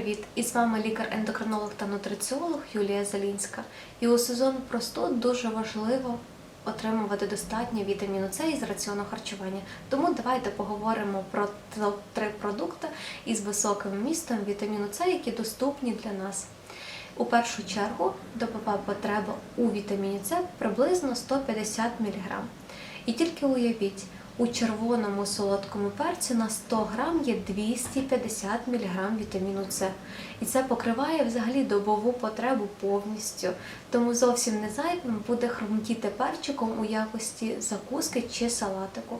привіт! І з вами лікар-ендокринолог та нутриціолог Юлія Залінська. І у сезон простуд дуже важливо отримувати достатньо вітаміну С із раціону харчування. Тому давайте поговоримо про топ-3 продукти із високим вмістом вітаміну С, які доступні для нас. У першу чергу добова потреба у вітаміні С приблизно 150 мг. І тільки уявіть, у червоному солодкому перці на 100 грам є 250 мг вітаміну С. І це покриває взагалі добову потребу повністю. Тому зовсім не зайвим буде хрумтіти перчиком у якості закуски чи салатику.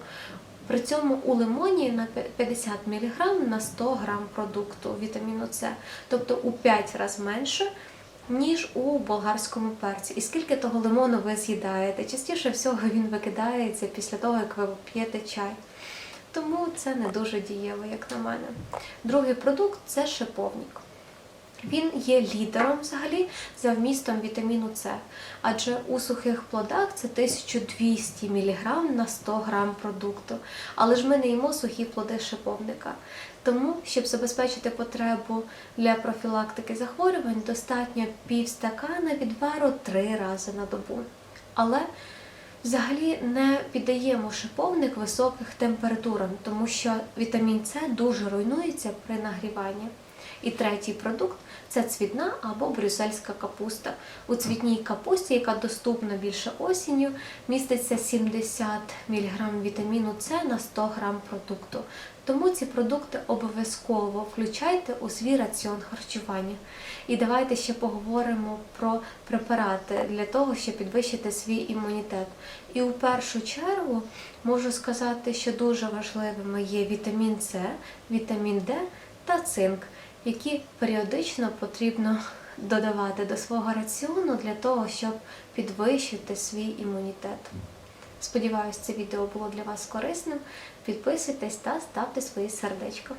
При цьому у лимоні на 50 мг на 100 грам продукту вітаміну С, тобто у 5 разів менше, ніж у болгарському перці. І скільки того лимону ви з'їдаєте? Частіше всього він викидається після того, як ви п'єте чай. Тому це не дуже дієво, як на мене. Другий продукт це шиповник. Він є лідером взагалі за вмістом вітаміну С, адже у сухих плодах це 1200 мг на 100 г продукту. Але ж ми не їмо сухі плоди шиповника. Тому, щоб забезпечити потребу для профілактики захворювань, достатньо пів стакана відвару три рази на добу. Але взагалі не піддаємо шиповник високих температурам, тому що вітамін С дуже руйнується при нагріванні. І третій продукт це цвітна або брюссельська капуста. У цвітній капусті, яка доступна більше осінню, міститься 70 мг вітаміну С на 100 г продукту. Тому ці продукти обов'язково включайте у свій раціон харчування. І давайте ще поговоримо про препарати для того, щоб підвищити свій імунітет. І у першу чергу можу сказати, що дуже важливими є вітамін С, вітамін Д та цинк які періодично потрібно додавати до свого раціону для того, щоб підвищити свій імунітет. Сподіваюсь, це відео було для вас корисним. Підписуйтесь та ставте свої сердечко.